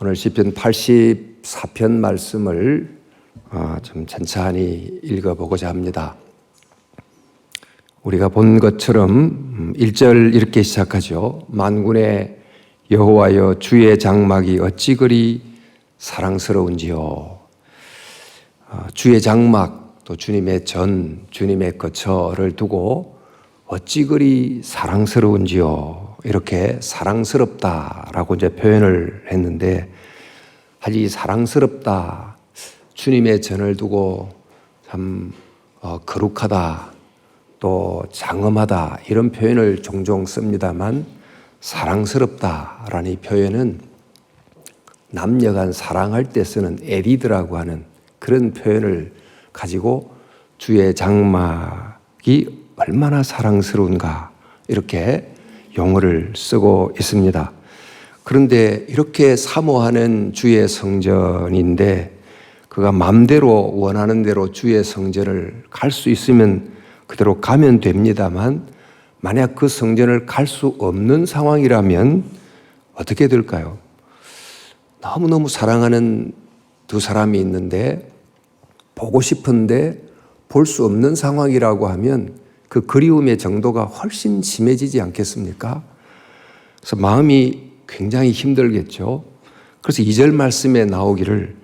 오늘 시편 84편 말씀을 어, 좀 천천히 읽어보고자 합니다. 우리가 본 것처럼 1절 이렇게 시작하죠. 만군의 여호와여 주의 장막이 어찌 그리 사랑스러운지요. 어, 주의 장막 또 주님의 전 주님의 거처를 두고 어찌 그리 사랑스러운지요. 이렇게 사랑스럽다라고 이제 표현을 했는데 아직 사랑스럽다. 주님의 전을 두고 참 어, 거룩하다. 또 장엄하다. 이런 표현을 종종 씁니다만 사랑스럽다라는 이 표현은 남녀간 사랑할 때 쓰는 에리드라고 하는 그런 표현을 가지고 주의 장막이 얼마나 사랑스러운가 이렇게 용어를 쓰고 있습니다. 그런데 이렇게 사모하는 주의 성전인데 그가 마음대로 원하는 대로 주의 성전을 갈 수 있으면 그대로 가면 됩니다만 만약 그 성전을 갈 수 없는 상황이라면 어떻게 될까요? 너무너무 사랑하는 두 사람이 있는데 보고 싶은데 볼 수 없는 상황이라고 하면 그 그리움의 정도가 훨씬 심해지지 않겠습니까? 그래서 마음이 굉장히 힘들겠죠. 그래서 2절 말씀에 나오기를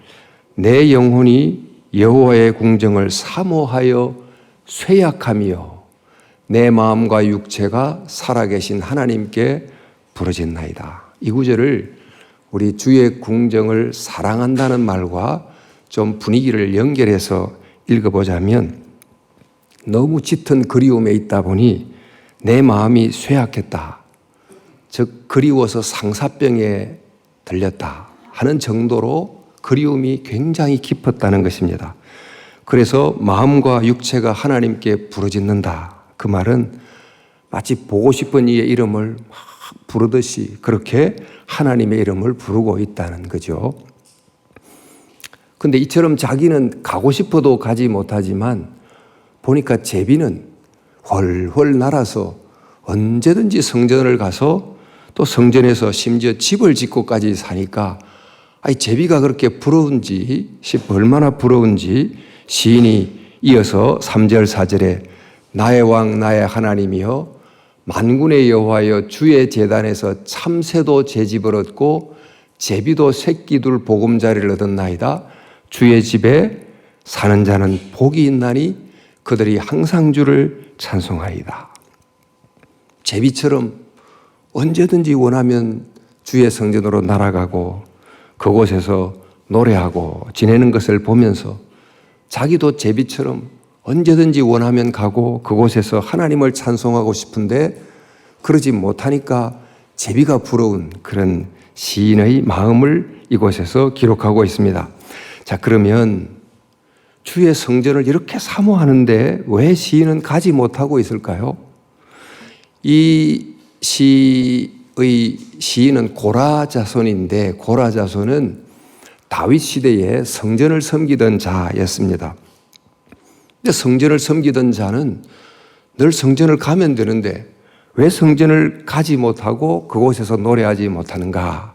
내 영혼이 여호와의 궁정을 사모하여 쇠약하며 내 마음과 육체가 살아계신 하나님께 부러진나이다. 이 구절을 우리 주의 궁정을 사랑한다는 말과 좀 분위기를 연결해서 읽어보자면 너무 짙은 그리움에 있다 보니 내 마음이 쇠약했다. 즉, 그리워서 상사병에 들렸다. 하는 정도로 그리움이 굉장히 깊었다는 것입니다. 그래서 마음과 육체가 하나님께 부르짖는다. 그 말은 마치 보고 싶은 이의 이름을 막 부르듯이 그렇게 하나님의 이름을 부르고 있다는 거죠. 근데 이처럼 자기는 가고 싶어도 가지 못하지만 보니까 제비는 훨훨 날아서 언제든지 성전을 가서 또 성전에서 심지어 집을 짓고까지 사니까 아이 제비가 그렇게 부러운지 얼마나 부러운지 시인이 이어서 3절 4절에 나의 왕 나의 하나님이여 만군의 여호와여 주의 재단에서 참새도 제 집을 얻고 제비도 새끼둘 보금자리를 얻었나이다. 주의 집에 사는 자는 복이 있나니 그들이 항상 주를 찬송하이다 제비처럼 언제든지 원하면 주의 성전으로 날아가고 그곳에서 노래하고 지내는 것을 보면서 자기도 제비처럼 언제든지 원하면 가고 그곳에서 하나님을 찬송하고 싶은데 그러지 못하니까 제비가 부러운 그런 시인의 마음을 이곳에서 기록하고 있습니다. 자, 그러면 주의 성전을 이렇게 사모하는데 왜 시인은 가지 못하고 있을까요? 이 시의 시인은 고라 자손인데 고라 자손은 다윗 시대에 성전을 섬기던 자였습니다. 근데 성전을 섬기던 자는 늘 성전을 가면 되는데 왜 성전을 가지 못하고 그곳에서 노래하지 못하는가?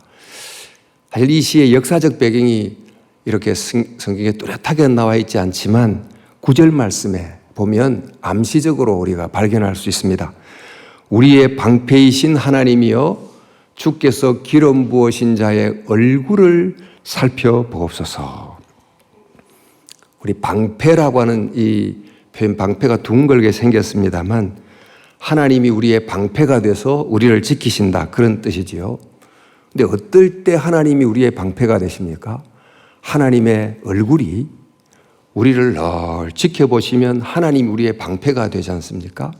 사실 이 시의 역사적 배경이 이렇게 성경에 뚜렷하게 나와 있지 않지만 구절 말씀에 보면 암시적으로 우리가 발견할 수 있습니다. 우리의 방패이신 하나님이여 주께서 기름 부으신 자의 얼굴을 살펴보옵소서. 우리 방패라고 하는 이 표현 방패가 둥글게 생겼습니다만 하나님이 우리의 방패가 돼서 우리를 지키신다 그런 뜻이지요. 근데 어떨 때 하나님이 우리의 방패가 되십니까? 하나님의 얼굴이 우리를 늘 지켜보시면 하나님 우리의 방패가 되지 않습니까?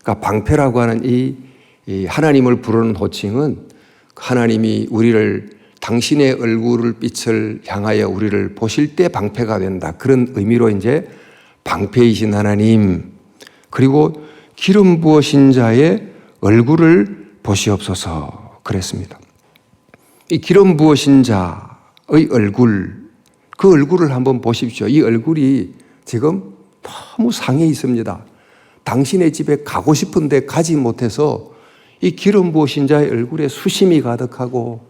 그러니까 방패라고 하는 이, 이 하나님을 부르는 호칭은 하나님이 우리를 당신의 얼굴을 빛을 향하여 우리를 보실 때 방패가 된다. 그런 의미로 이제 방패이신 하나님 그리고 기름 부으신 자의 얼굴을 보시옵소서 그랬습니다. 이 기름 부으신 자의 얼굴 그 얼굴을 한번 보십시오. 이 얼굴이 지금 너무 상해 있습니다. 당신의 집에 가고 싶은데 가지 못해서 이 기름 부으신 자의 얼굴에 수심이 가득하고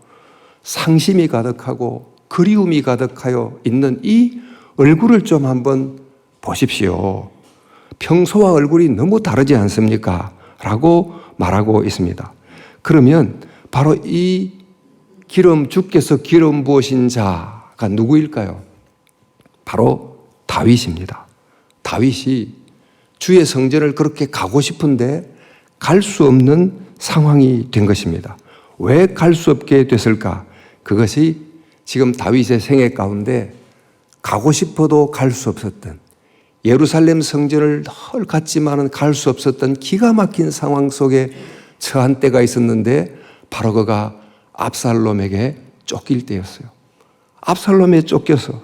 상심이 가득하고 그리움이 가득하여 있는 이 얼굴을 좀 한번 보십시오. 평소와 얼굴이 너무 다르지 않습니까? 라고 말하고 있습니다. 그러면 바로 이 기름 주께서 기름 부으신 자가 누구일까요? 바로 다윗입니다. 다윗이 주의 성전을 그렇게 가고 싶은데 갈 수 없는 상황이 된 것입니다. 왜 갈 수 없게 됐을까? 그것이 지금 다윗의 생애 가운데 가고 싶어도 갈 수 없었던 예루살렘 성전을 늘 갔지만은 갈 수 없었던 기가 막힌 상황 속에 처한 때가 있었는데 바로 그가 압살롬에게 쫓길 때였어요. 압살롬에 쫓겨서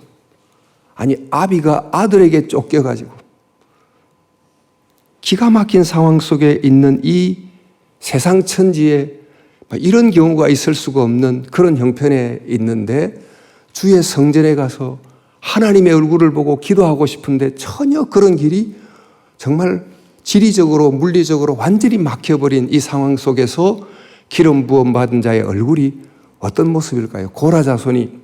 아니 아비가 아들에게 쫓겨가지고 기가 막힌 상황 속에 있는 이 세상 천지에 이런 경우가 있을 수가 없는 그런 형편에 있는데 주의 성전에 가서 하나님의 얼굴을 보고 기도하고 싶은데 전혀 그런 길이 정말 지리적으로 물리적으로 완전히 막혀버린 이 상황 속에서 기름 부음 받은 자의 얼굴이 어떤 모습일까요? 고라 자손이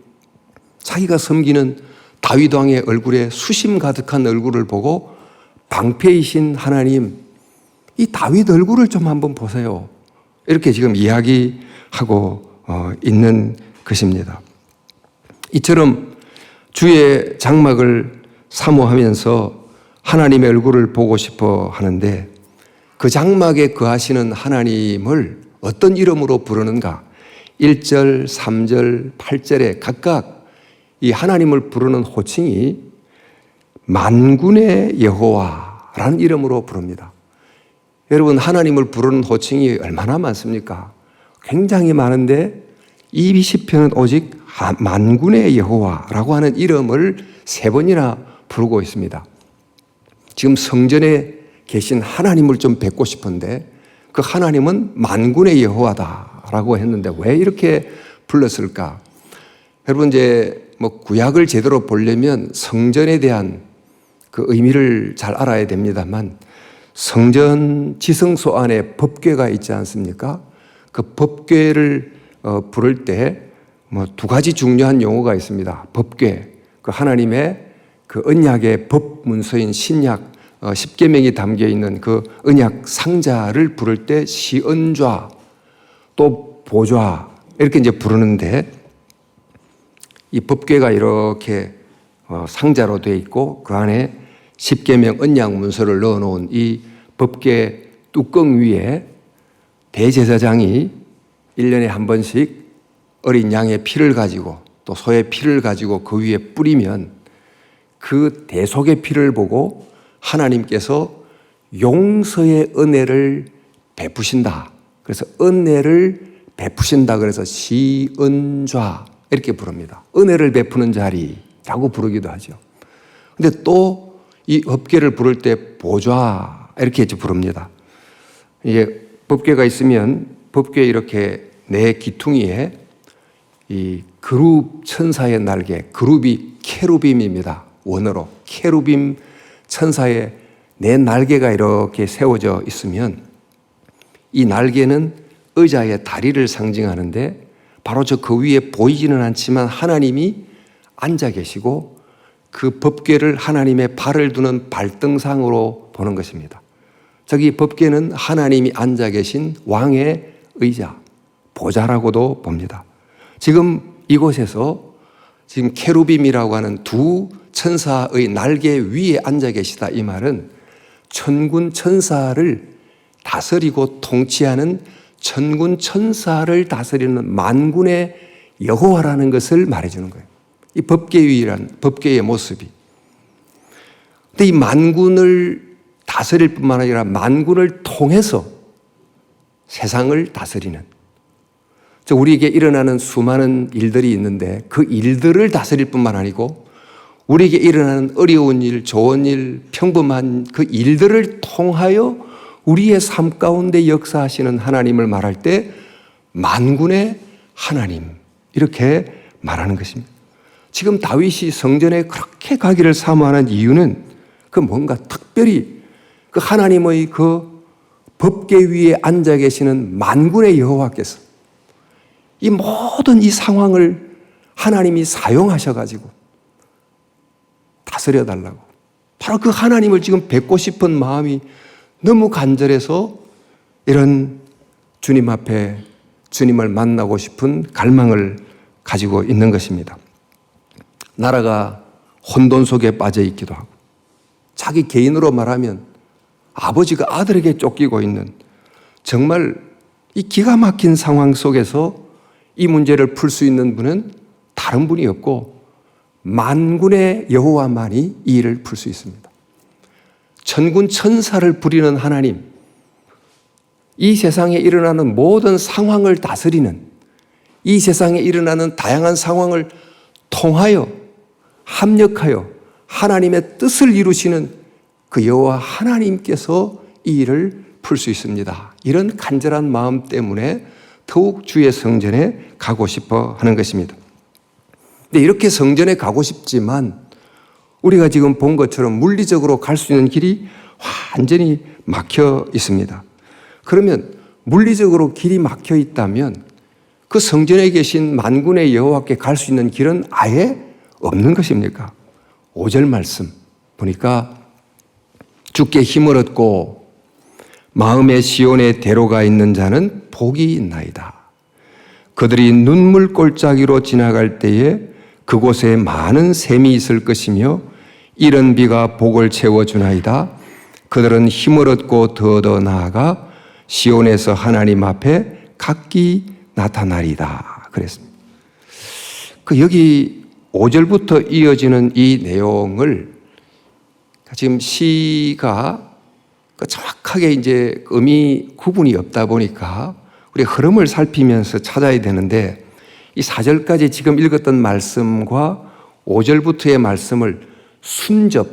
자기가 섬기는 다윗 왕의 얼굴에 수심 가득한 얼굴을 보고 방패이신 하나님 이 다윗 얼굴을 좀 한번 보세요. 이렇게 지금 이야기하고 어, 있는 것입니다. 이처럼 주의 장막을 사모하면서 하나님의 얼굴을 보고 싶어 하는데 그 장막에 거하시는 하나님을 어떤 이름으로 부르는가? 1절, 3절, 8절에 각각 이 하나님을 부르는 호칭이 만군의 여호와라는 이름으로 부릅니다. 여러분 하나님을 부르는 호칭이 얼마나 많습니까? 굉장히 많은데 이 시편은 오직 만군의 여호와라고 하는 이름을 세 번이나 부르고 있습니다. 지금 성전에 계신 하나님을 좀 뵙고 싶은데 그 하나님은 만군의 여호와다라고 했는데 왜 이렇게 불렀을까? 여러분 이제 뭐 구약을 제대로 보려면 성전에 대한 그 의미를 잘 알아야 됩니다만 성전 지성소 안에 법궤가 있지 않습니까? 그 법궤를 어, 부를 때 뭐 두 가지 중요한 용어가 있습니다. 법궤, 그 하나님의 그 언약의 법 문서인 신약 어, 십계명이 담겨 있는 그 언약 상자를 부를 때 시언좌 또 보좌 이렇게 이제 부르는데 이 법궤가 이렇게 어, 상자로 되어 있고 그 안에 십계명 언약 문서를 넣어 놓은 이 법궤 뚜껑 위에 대제사장이 1년에 한 번씩 어린 양의 피를 가지고 또 소의 피를 가지고 그 위에 뿌리면 그 대속의 피를 보고 하나님께서 용서의 은혜를 베푸신다. 그래서 은혜를 베푸신다. 그래서 시은좌 이렇게 부릅니다. 은혜를 베푸는 자리라고 부르기도 하죠. 근데 또이 법계를 부를 때 보좌 이렇게 부릅니다. 이게 법궤가 있으면 법궤 이렇게 내 기퉁이에 이 그룹 천사의 날개, 그룹이 케루빔입니다. 원어로 케루빔 천사의 내 날개가 이렇게 세워져 있으면 이 날개는 의자의 다리를 상징하는데 바로 저 그 위에 보이지는 않지만 하나님이 앉아 계시고 그 법궤를 하나님의 발을 두는 발등상으로 보는 것입니다. 저기 법궤는 하나님이 앉아 계신 왕의 의자, 보좌라고도 봅니다. 지금 이곳에서 지금 케루빔이라고 하는 두 천사의 날개 위에 앉아 계시다 이 말은 천군 천사를 다스리고 통치하는 천군 천사를 다스리는 만군의 여호와라는 것을 말해주는 거예요. 이 법계위란 법계의 모습이. 근데 이 만군을 다스릴 뿐만 아니라 만군을 통해서 세상을 다스리는 우리에게 일어나는 수많은 일들이 있는데 그 일들을 다스릴 뿐만 아니고 우리에게 일어나는 어려운 일, 좋은 일, 평범한 그 일들을 통하여 우리의 삶 가운데 역사하시는 하나님을 말할 때 만군의 하나님 이렇게 말하는 것입니다. 지금 다윗이 성전에 그렇게 가기를 사모하는 이유는 그 뭔가 특별히 그 하나님의 그 법계 위에 앉아 계시는 만군의 여호와께서 이 모든 이 상황을 하나님이 사용하셔 가지고 다스려 달라고. 바로 그 하나님을 지금 뵙고 싶은 마음이 너무 간절해서 이런 주님 앞에 주님을 만나고 싶은 갈망을 가지고 있는 것입니다. 나라가 혼돈 속에 빠져 있기도 하고, 자기 개인으로 말하면 아버지가 아들에게 쫓기고 있는 정말 이 기가 막힌 상황 속에서 이 문제를 풀 수 있는 분은 다른 분이 없고 만군의 여호와만이 이 일을 풀 수 있습니다. 천군 천사를 부리는 하나님, 이 세상에 일어나는 모든 상황을 다스리는 이 세상에 일어나는 다양한 상황을 통하여 합력하여 하나님의 뜻을 이루시는 그 여호와 하나님께서 이 일을 풀 수 있습니다. 이런 간절한 마음 때문에 더욱 주의 성전에 가고 싶어 하는 것입니다. 근데 이렇게 성전에 가고 싶지만 우리가 지금 본 것처럼 물리적으로 갈 수 있는 길이 완전히 막혀 있습니다. 그러면 물리적으로 길이 막혀 있다면 그 성전에 계신 만군의 여호와께 갈 수 있는 길은 아예 없는 것입니까? 5절 말씀 보니까 주께 힘을 얻고 마음의 시온에 대로가 있는 자는 복이 있나이다. 그들이 눈물 골짜기로 지나갈 때에 그곳에 많은 샘이 있을 것이며 이런 비가 복을 채워주나이다. 그들은 힘을 얻고 더더 나아가 시온에서 하나님 앞에 각기 나타나리다. 그랬습니다. 그 여기 5절부터 이어지는 이 내용을 지금 시가 그 정확하게 이제 음이 구분이 없다 보니까 우리 흐름을 살피면서 찾아야 되는데 이 4절까지 지금 읽었던 말씀과 5절부터의 말씀을 순접,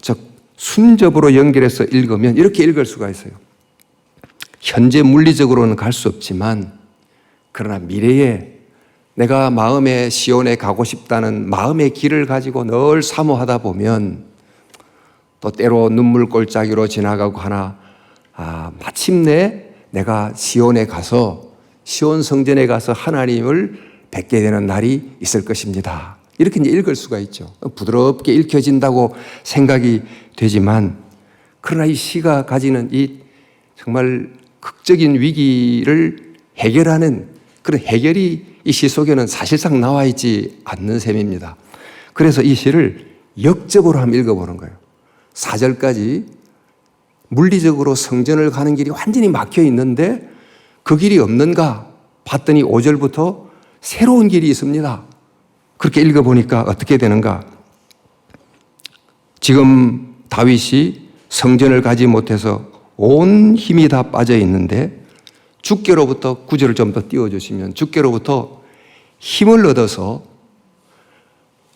즉 순접으로 연결해서 읽으면 이렇게 읽을 수가 있어요. 현재 물리적으로는 갈 수 없지만 그러나 미래에 내가 마음의 시온에 가고 싶다는 마음의 길을 가지고 늘 사모하다 보면 또 때로 눈물 골짜기로 지나가고 하나 아, 마침내 내가 시온에 가서 시온 성전에 가서 하나님을 뵙게 되는 날이 있을 것입니다. 이렇게 이제 읽을 수가 있죠. 부드럽게 읽혀진다고 생각이 되지만 그러나 이 시가 가지는 이 정말 극적인 위기를 해결하는 그런 해결이 이 시 속에는 사실상 나와 있지 않는 셈입니다. 그래서 이 시를 역적으로 한번 읽어보는 거예요. 4절까지 물리적으로 성전을 가는 길이 완전히 막혀 있는데 그 길이 없는가 봤더니 5절부터 새로운 길이 있습니다. 그렇게 읽어보니까 어떻게 되는가? 지금 다윗이 성전을 가지 못해서 온 힘이 다 빠져 있는데 주께로부터 구절을 좀 더 띄워주시면 주께로부터 힘을 얻어서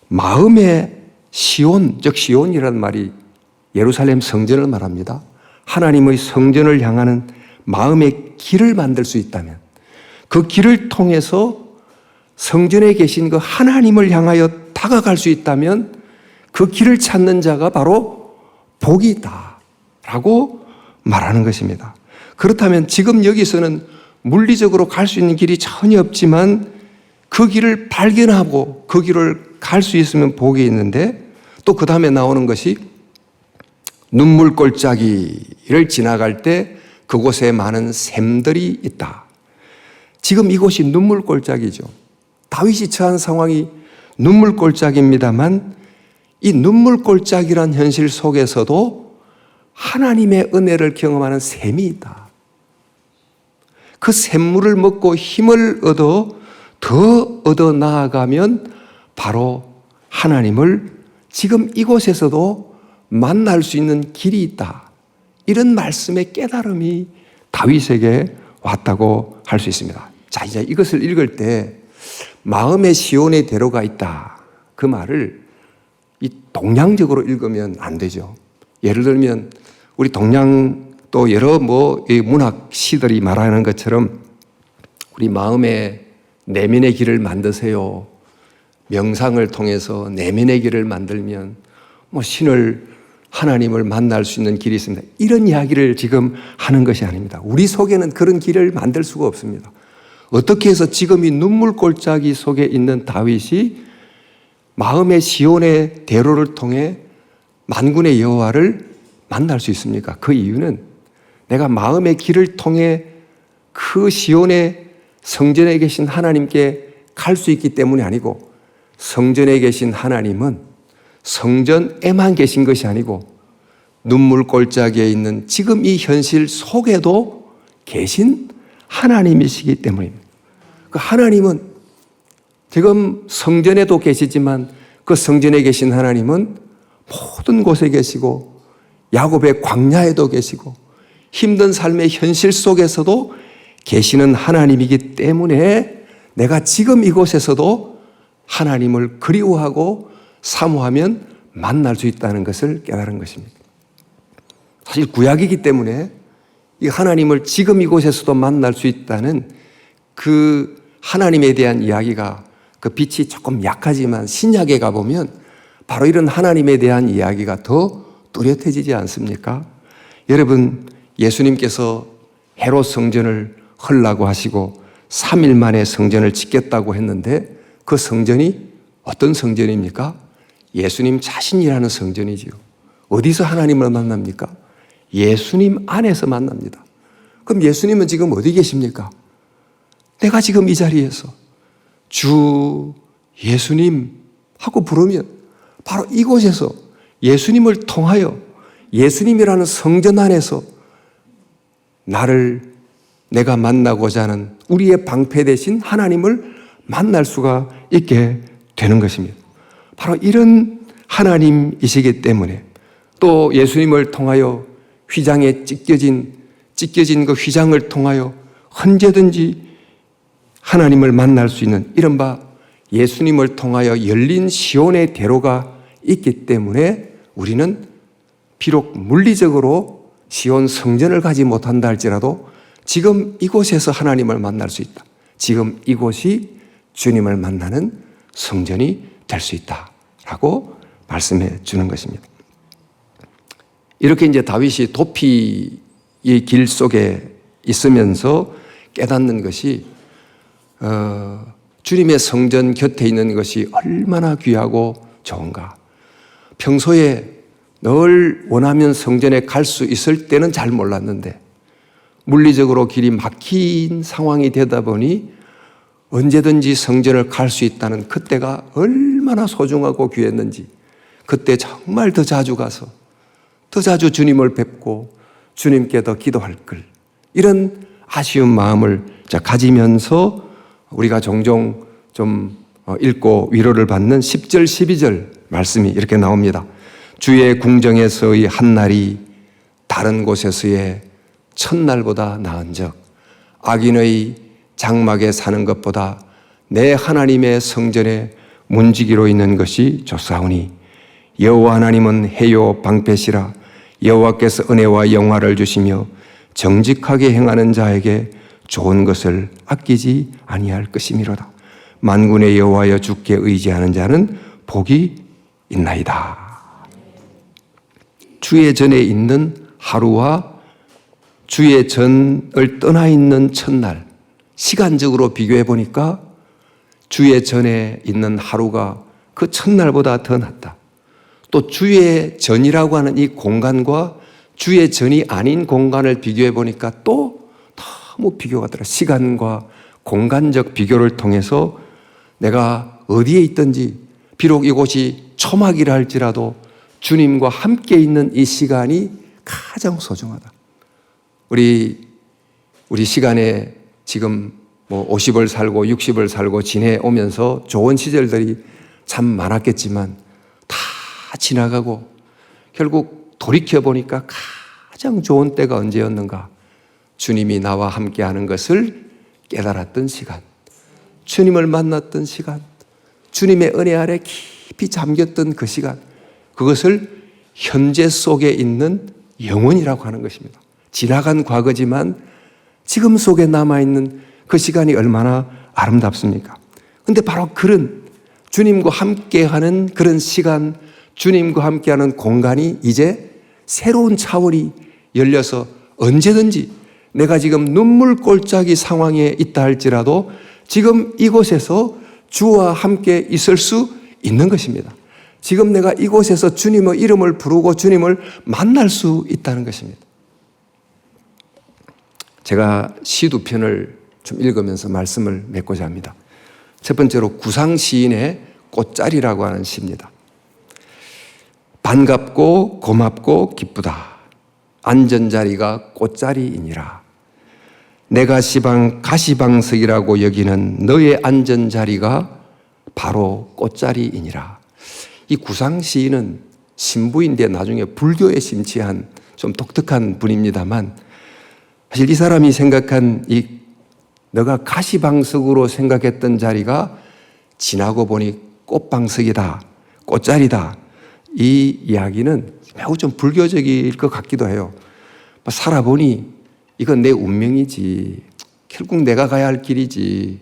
마음의 시온, 즉 시온이라는 말이 예루살렘 성전을 말합니다. 하나님의 성전을 향하는 마음의 길을 만들 수 있다면 그 길을 통해서 성전에 계신 그 하나님을 향하여 다가갈 수 있다면 그 길을 찾는 자가 바로 복이 있다. 라고 말하는 것입니다. 그렇다면 지금 여기서는 물리적으로 갈 수 있는 길이 전혀 없지만 그 길을 발견하고 그 길을 갈 수 있으면 복이 있는데 또 그 다음에 나오는 것이 눈물 골짜기를 지나갈 때 그곳에 많은 샘들이 있다. 지금 이곳이 눈물 골짜기죠. 다윗이 처한 상황이 눈물 골짜기입니다만 이 눈물 골짜기란 현실 속에서도 하나님의 은혜를 경험하는 샘이 있다. 그 샘물을 먹고 힘을 얻어 더 얻어 나아가면 바로 하나님을 지금 이곳에서도 만날 수 있는 길이 있다. 이런 말씀의 깨달음이 다윗에게 왔다고 할 수 있습니다. 자, 이제 이것을 읽을 때 마음의 시온의 대로가 있다. 그 말을 이 동양적으로 읽으면 안 되죠. 예를 들면 우리 동양 또 여러 뭐 문학 시들이 말하는 것처럼 우리 마음의 내면의 길을 만드세요. 명상을 통해서 내면의 길을 만들면 뭐 신을 하나님을 만날 수 있는 길이 있습니다. 이런 이야기를 지금 하는 것이 아닙니다. 우리 속에는 그런 길을 만들 수가 없습니다. 어떻게 해서 지금 이 눈물 골짜기 속에 있는 다윗이 마음의 시온의 대로를 통해 만군의 여호와를 만날 수 있습니까? 그 이유는 내가 마음의 길을 통해 그 시온의 성전에 계신 하나님께 갈 수 있기 때문이 아니고 성전에 계신 하나님은 성전에만 계신 것이 아니고 눈물 골짜기에 있는 지금 이 현실 속에도 계신 하나님이시기 때문입니다. 그 하나님은 지금 성전에도 계시지만 그 성전에 계신 하나님은 모든 곳에 계시고 야곱의 광야에도 계시고 힘든 삶의 현실 속에서도 계시는 하나님이기 때문에 내가 지금 이곳에서도 하나님을 그리워하고 사모하면 만날 수 있다는 것을 깨달은 것입니다. 사실 구약이기 때문에 이 하나님을 지금 이곳에서도 만날 수 있다는 그 하나님에 대한 이야기가 그 빛이 조금 약하지만 신약에 가보면 바로 이런 하나님에 대한 이야기가 더 뚜렷해지지 않습니까? 여러분, 예수님께서 헤롯 성전을 헐라고 하시고 3일 만에 성전을 짓겠다고 했는데 그 성전이 어떤 성전입니까? 예수님 자신이라는 성전이지요. 어디서 하나님을 만납니까? 예수님 안에서 만납니다. 그럼 예수님은 지금 어디 계십니까? 내가 지금 이 자리에서 주 예수님 하고 부르면 바로 이곳에서 예수님을 통하여 예수님이라는 성전 안에서 나를 내가 만나고자 하는 우리의 방패 대신 하나님을 만날 수가 있게 되는 것입니다. 바로 이런 하나님이시기 때문에 또 예수님을 통하여 휘장에 찢겨진 찢겨진 그 휘장을 통하여 언제든지 하나님을 만날 수 있는 이른바 예수님을 통하여 열린 시온의 대로가 있기 때문에 우리는 비록 물리적으로 시온 성전을 가지 못한다 할지라도 지금 이곳에서 하나님을 만날 수 있다. 지금 이곳이 주님을 만나는 성전이 될 수 있다. 라고 말씀해 주는 것입니다. 이렇게 이제 다윗이 도피의 길 속에 있으면서 깨닫는 것이 어, 주님의 성전 곁에 있는 것이 얼마나 귀하고 좋은가. 평소에 늘 원하면 성전에 갈 수 있을 때는 잘 몰랐는데 물리적으로 길이 막힌 상황이 되다 보니 언제든지 성전을 갈 수 있다는 그때가 얼마나 소중하고 귀했는지 그때 정말 더 자주 가서 더 자주 주님을 뵙고 주님께 더 기도할 걸 이런 아쉬운 마음을 가지면서 우리가 종종 좀 어, 읽고 위로를 받는 10절, 12절 말씀이 이렇게 나옵니다. 주의 궁정에서의 한 날이 다른 곳에서의 첫날보다 나은 적 악인의 장막에 사는 것보다 내 하나님의 성전에 문지기로 있는 것이 좋사오니 여호와 하나님은 해요 방패시라 여호와께서 은혜와 영화를 주시며 정직하게 행하는 자에게 좋은 것을 아끼지 아니할 것이미로다. 만군의 여호와여 주께 의지하는 자는 복이 있나이다. 주의 전에 있는 하루와 주의 전을 떠나 있는 첫날 시간적으로 비교해 보니까 주의 전에 있는 하루가 그 첫날보다 더 낫다. 또 주의 전이라고 하는 이 공간과 주의 전이 아닌 공간을 비교해 보니까 또 너무 비교가 더라. 시간과 공간적 비교를 통해서 내가 어디에 있든지 비록 이곳이 초막이라 할지라도 주님과 함께 있는 이 시간이 가장 소중하다. 우리 우리 시간에 지금 뭐 50을 살고 60을 살고 지내오면서 좋은 시절들이 참 많았겠지만 다 지나가고 결국 돌이켜 보니까 가장 좋은 때가 언제였는가? 주님이 나와 함께 하는 것을 깨달았던 시간. 주님을 만났던 시간. 주님의 은혜 아래 깊이 잠겼던 그 시간. 그것을 현재 속에 있는 영원이라고 하는 것입니다. 지나간 과거지만 지금 속에 남아있는 그 시간이 얼마나 아름답습니까? 근데 바로 그런 주님과 함께하는 그런 시간, 주님과 함께하는 공간이 이제 새로운 차원이 열려서 언제든지 내가 지금 눈물 골짜기 상황에 있다 할지라도 지금 이곳에서 주와 함께 있을 수 있는 것입니다. 지금 내가 이곳에서 주님의 이름을 부르고 주님을 만날 수 있다는 것입니다. 제가 시 두 편을 좀 읽으면서 말씀을 맺고자 합니다. 첫 번째로 구상 시인의 꽃자리라고 하는 시입니다. 반갑고 고맙고 기쁘다. 안전자리가 꽃자리이니라. 내가 시방 가시방석이라고 여기는 너의 안전자리가 바로 꽃자리이니라. 이 구상 시인은 신부인데 나중에 불교에 심취한 좀 독특한 분입니다만 사실 이 사람이 생각한 이 너가 가시방석으로 생각했던 자리가 지나고 보니 꽃방석이다, 꽃자리다. 이 이야기는 매우 좀 불교적일 것 같기도 해요. 뭐 살아보니 이건 내 운명이지. 결국 내가 가야 할 길이지.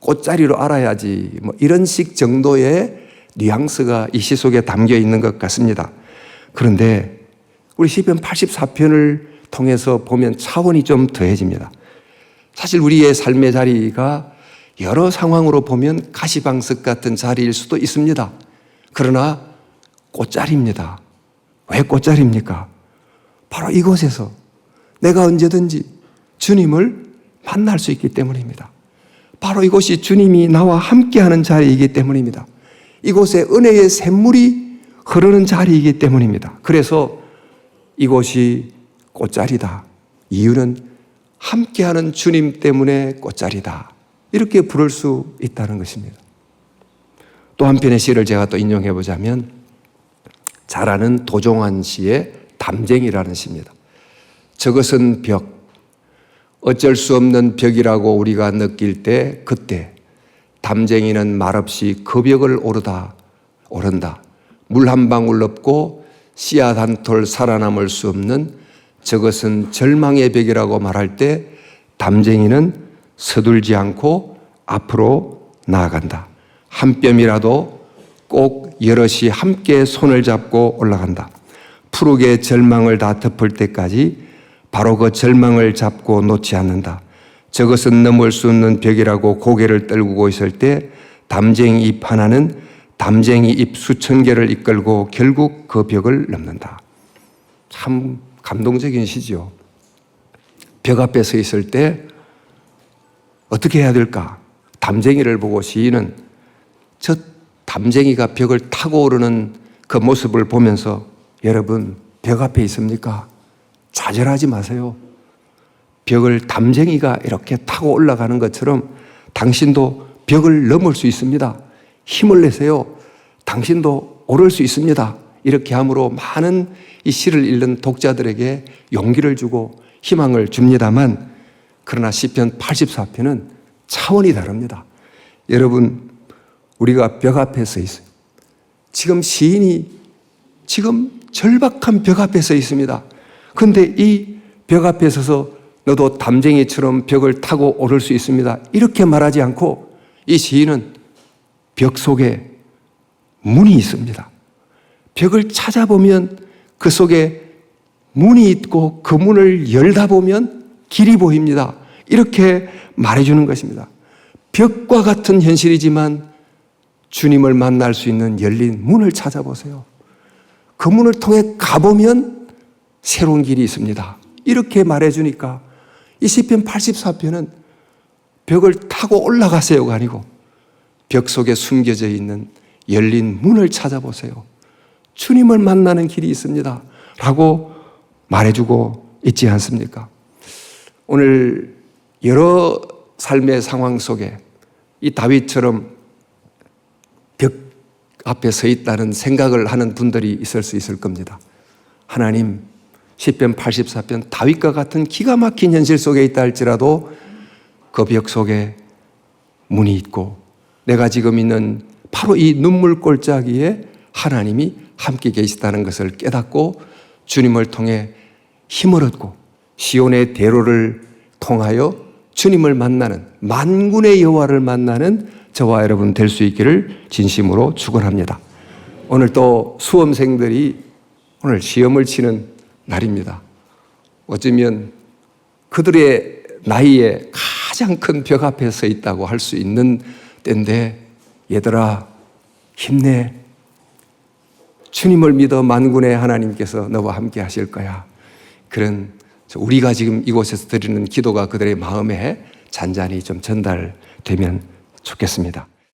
꽃자리로 알아야지. 뭐 이런 식 정도의 뉘앙스가 이 시 속에 담겨 있는 것 같습니다. 그런데 우리 시편 84편을 통해서 보면 차원이 좀 더해집니다. 사실 우리의 삶의 자리가 여러 상황으로 보면 가시방석 같은 자리일 수도 있습니다. 그러나 꽃자리입니다. 왜 꽃자리입니까? 바로 이곳에서 내가 언제든지 주님을 만날 수 있기 때문입니다. 바로 이곳이 주님이 나와 함께하는 자리이기 때문입니다. 이곳에 은혜의 샘물이 흐르는 자리이기 때문입니다. 그래서 이곳이 꽃자리다. 이유는 함께하는 주님 때문에 꽃자리다. 이렇게 부를 수 있다는 것입니다. 또 한편의 시를 제가 또 인용해 보자면 잘 아는 도종환 씨의 담쟁이라는 시입니다. 저것은 벽, 어쩔 수 없는 벽이라고 우리가 느낄 때 그때 담쟁이는 말없이 그 벽을 오르다 오른다. 물 한 방울 없고 씨앗 한 톨 살아남을 수 없는 저것은 절망의 벽이라고 말할 때 담쟁이는 서둘지 않고 앞으로 나아간다. 한 뼘이라도 꼭 여럿이 함께 손을 잡고 올라간다. 푸르게 절망을 다 덮을 때까지 바로 그 절망을 잡고 놓지 않는다. 저것은 넘을 수 없는 벽이라고 고개를 떨구고 있을 때 담쟁이 잎 하나는 담쟁이 잎 수천 개를 이끌고 결국 그 벽을 넘는다. 참 감동적인 시지요. 벽 앞에 서 있을 때 어떻게 해야 될까? 담쟁이를 보고 시인은 저 담쟁이가 벽을 타고 오르는 그 모습을 보면서 여러분 벽 앞에 있습니까? 좌절하지 마세요. 벽을 담쟁이가 이렇게 타고 올라가는 것처럼 당신도 벽을 넘을 수 있습니다. 힘을 내세요. 당신도 오를 수 있습니다. 이렇게 함으로 많은 이 시를 읽는 독자들에게 용기를 주고 희망을 줍니다만 그러나 시편 84편은 차원이 다릅니다. 여러분 우리가 벽 앞에 서 있어요. 지금 시인이 지금 절박한 벽 앞에 서 있습니다. 근데 이 벽 앞에 서서 너도 담쟁이처럼 벽을 타고 오를 수 있습니다. 이렇게 말하지 않고 이 시인은 벽 속에 문이 있습니다. 벽을 찾아보면 그 속에 문이 있고 그 문을 열다 보면 길이 보입니다. 이렇게 말해주는 것입니다. 벽과 같은 현실이지만 주님을 만날 수 있는 열린 문을 찾아보세요. 그 문을 통해 가보면 새로운 길이 있습니다. 이렇게 말해주니까 이 시편 84편은 벽을 타고 올라가세요가 아니고 벽 속에 숨겨져 있는 열린 문을 찾아보세요. 주님을 만나는 길이 있습니다. 라고 말해주고 있지 않습니까? 오늘 여러 삶의 상황 속에 이 다윗처럼 벽 앞에 서 있다는 생각을 하는 분들이 있을 수 있을 겁니다. 하나님, 10편 84편 다윗과 같은 기가 막힌 현실 속에 있다 할지라도 그 벽 속에 문이 있고 내가 지금 있는 바로 이 눈물 골짜기에 하나님이 함께 계시다는 것을 깨닫고 주님을 통해 힘을 얻고 시온의 대로를 통하여 주님을 만나는 만군의 여호와를 만나는 저와 여러분 될 수 있기를 진심으로 축원합니다. 오늘 또 수험생들이 오늘 시험을 치는 날입니다. 어쩌면 그들의 나이에 가장 큰 벽 앞에 서 있다고 할 수 있는 때인데 얘들아 힘내 주님을 믿어 만군의 하나님께서 너와 함께 하실 거야. 그런 저 우리가 지금 이곳에서 드리는 기도가 그들의 마음에 잔잔히 좀 전달되면 좋겠습니다.